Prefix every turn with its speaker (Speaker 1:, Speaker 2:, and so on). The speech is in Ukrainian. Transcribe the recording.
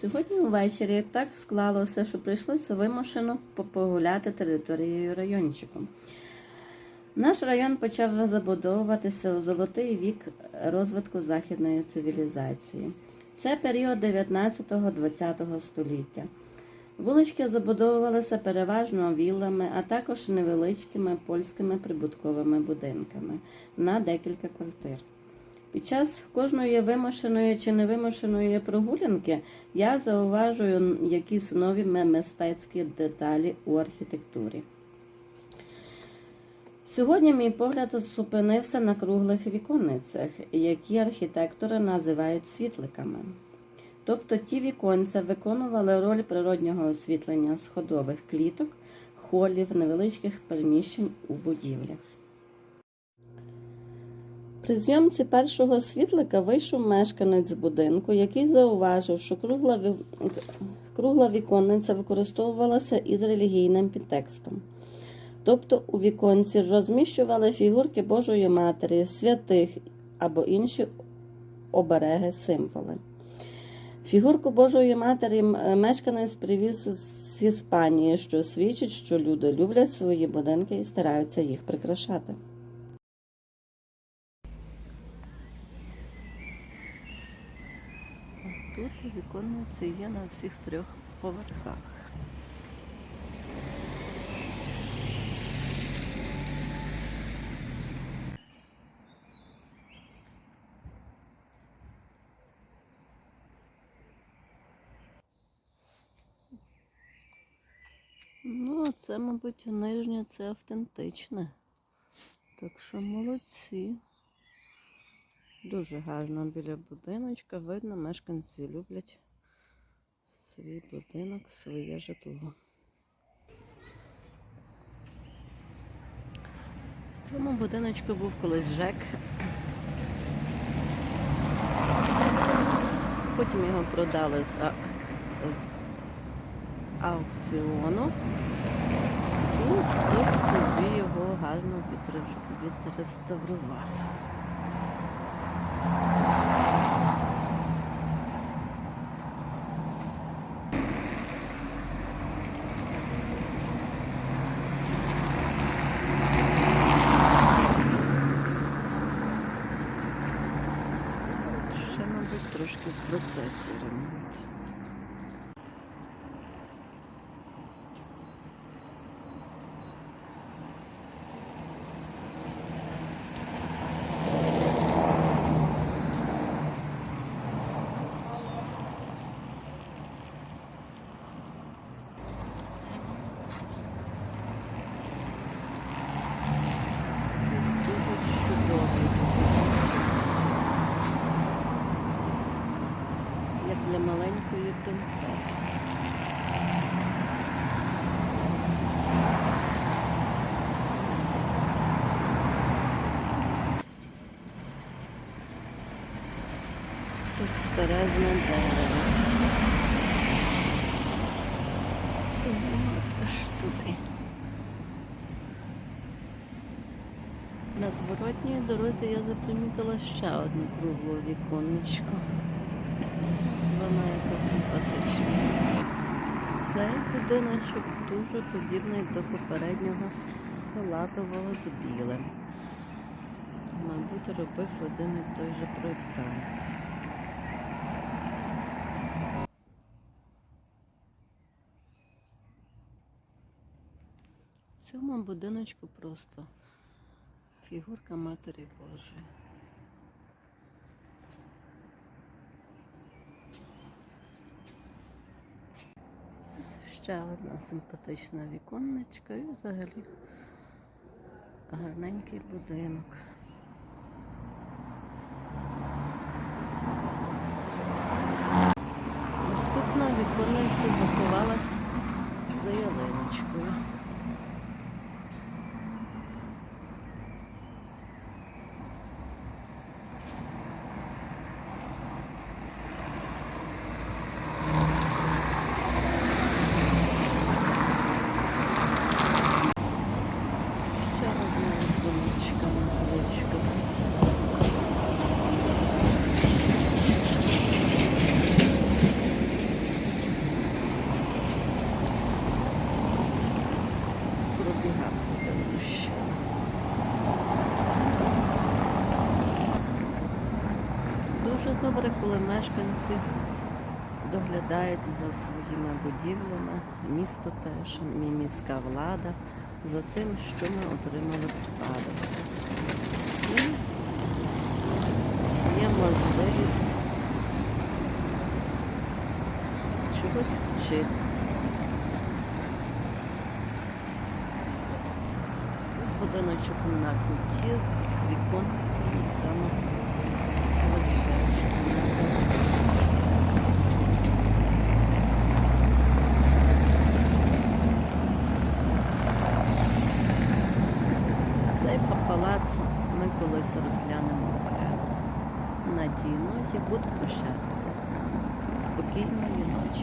Speaker 1: Сьогодні увечері так склалося, що прийшлося вимушено погуляти територією райончиком. Наш район почав забудовуватися у золотий вік розвитку західної цивілізації. Це період 19-20 століття. Вулички забудовувалися переважно віллами, а також невеличкими польськими прибутковими будинками на декілька квартир. Під час кожної вимушеної чи невимушеної прогулянки я зауважую якісь нові мистецькі деталі у архітектурі. Сьогодні мій погляд зупинився на круглих віконницях, які архітектори називають світликами. Тобто ті віконця виконували роль природнього освітлення сходових кліток, холів, невеличких приміщень у будівлях. При зйомці першого світлика вийшов мешканець будинку, який зауважив, що кругла, кругла віконниця використовувалася із релігійним підтекстом. Тобто у віконці розміщували фігурки Божої Матері, святих або інші обереги символи. Фігурку Божої Матері мешканець привіз з Іспанії, що свідчить, що люди люблять свої будинки і стараються їх прикрашати. Тут віконниці є на всіх трьох поверхах. Ну, а це, мабуть, нижнє це автентичне. Так що молодці. Дуже гарно біля будиночка. Видно, мешканці люблять свій будинок, своє житло. В цьому будиночку був колись ЖЕК. Потім його продали з, а- з аукціону. І хтось собі його гарно відре- відреставрував. Ще, мабуть, трошки в процесі ремонт. Принцеси. Дерево. На зворотній дорозі я запримітила ще одну круглу віконечко. Вона яка симпатична. Цей будиночок дуже подібний до попереднього салатового з білим. Мабуть, робив один і той же проєктант. В цьому будиночку просто фігурка Матері Божої. Ось ще одна симпатична віконничка і взагалі гарненький будинок. Наступна віконниця заховалась за ялиночкою. Ще одна віконечка невеличка. Добре, коли мешканці доглядають за своїми будівлями, місто теж, міська влада, за тим, що ми отримали в спадок. І є можливість чогось вчитися. Будиночок на куті з віконцями саме Цей палац ми колись розглянемо окремо. На тій буду прощатися з вами. Спокійної ночі.